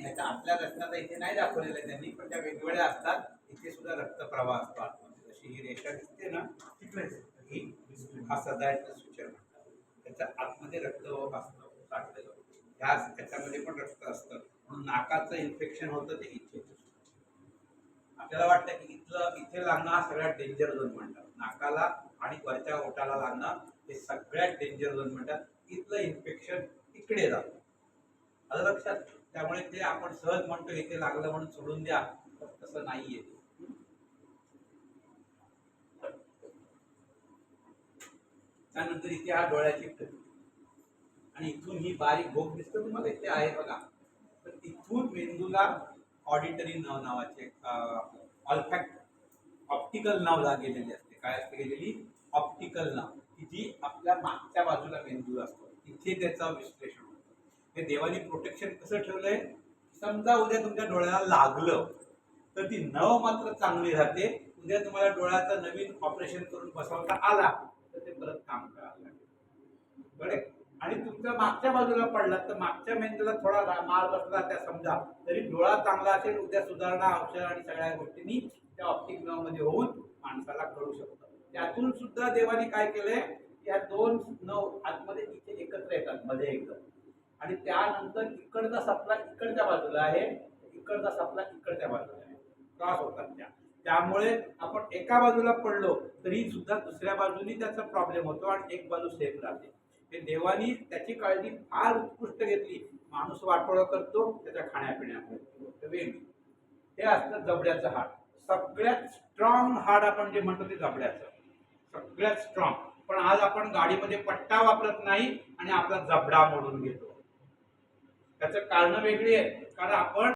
ह्याच्या आपल्या रचनाचा इथे नाही दाखवलेलं आहे त्यांनी पण त्या वेगवेगळ्या असतात. इथे सुद्धा रक्तप्रवाह असतो आतमध्ये. जशी ही रेषा दिसते ना ही हा सदायचं सूचन म्हणतात. त्याच्या आतमध्ये रक्त असतं साठलेलं. ह्या त्याच्यामध्ये पण रक्त असतं. म्हणून नाकाचं इन्फेक्शन होतं ते इथे. आपल्याला वाटतं की इथलं इथे लागणं हा सगळ्यात डेंजर झोन म्हणतात. नाकाला आणि वरच्या ओठाला लागणं हे सगळ्यात डेंजर झोन म्हणतात. इथलं इन्फेक्शन इकडे जातं. आलं लक्षात त्यामुळे ते आपण सहज म्हणतो इथे लागलं म्हणून सोडून द्या. तसं नाहीये. त्यानंतर इथे हा डोळ्याची आणि इथून ही बारीक भोग दिसतो. तुम्हाला इथे आहे बघा. तर इथून मेंदूला ऑडिटरी नव नावाचे ऑल्फॅक्ट ऑप्टिकल नाव गेलेली असते. काय असते गेलेली? ऑप्टिकल नाव. जी आपल्या मागच्या बाजूला मेंदू असतो. तिथे त्याचा विश्लेषण हे देवाने प्रोटेक्शन कसं ठेवलंय? समजा उद्या तुमच्या डोळ्याला लागलं तर ती नव मात्र चांगली राहते. उद्या तुम्हाला डोळ्याचं नवीन ऑपरेशन करून बसवता आला तर ते परत काम करायला लागेल. बरे आणि तुमच्या मागच्या बाजूला पडला तर मागच्या मेंदूला थोडा मार बसला त्या समजा तरी डोळा चांगला असेल उद्या सुधारणा औषध आणि सगळ्या गोष्टींनी त्या ऑप्टिकमध्ये होऊन माणसाला कळू शकतं. त्यातून सुद्धा देवाने काय केलंय? या दोन नऊ आतमध्ये इथे एकत्र येतात मध्ये एकदम आणि त्यानंतर इकडचा सपला इकडच्या बाजूला आहे. इकडचा सपला इकडच्या बाजूला आहे. क्रॉस होतात त्या. त्यामुळे आपण एका बाजूला पडलो तरी सुद्धा दुसऱ्या बाजूनी त्याचा प्रॉब्लेम होतो आणि एक बाजू सेफ राहते. हे देवानी त्याची काळजी फार उत्कृष्ट घेतली. माणूस वाटोळा करतो त्याच्या खाण्यापिण्यामुळे. वेगळी हे असतं जबड्याचं हाड. सगळ्यात स्ट्रॉंग हाड आपण जे म्हणतो ते जबड्याचं. सगळ्यात स्ट्रॉंग पण आज आपण गाडीमध्ये पट्टा वापरत नाही आणि आपला जबडा मोडून घेतो. त्याचं कारण वेगळी आहे. कारण आपण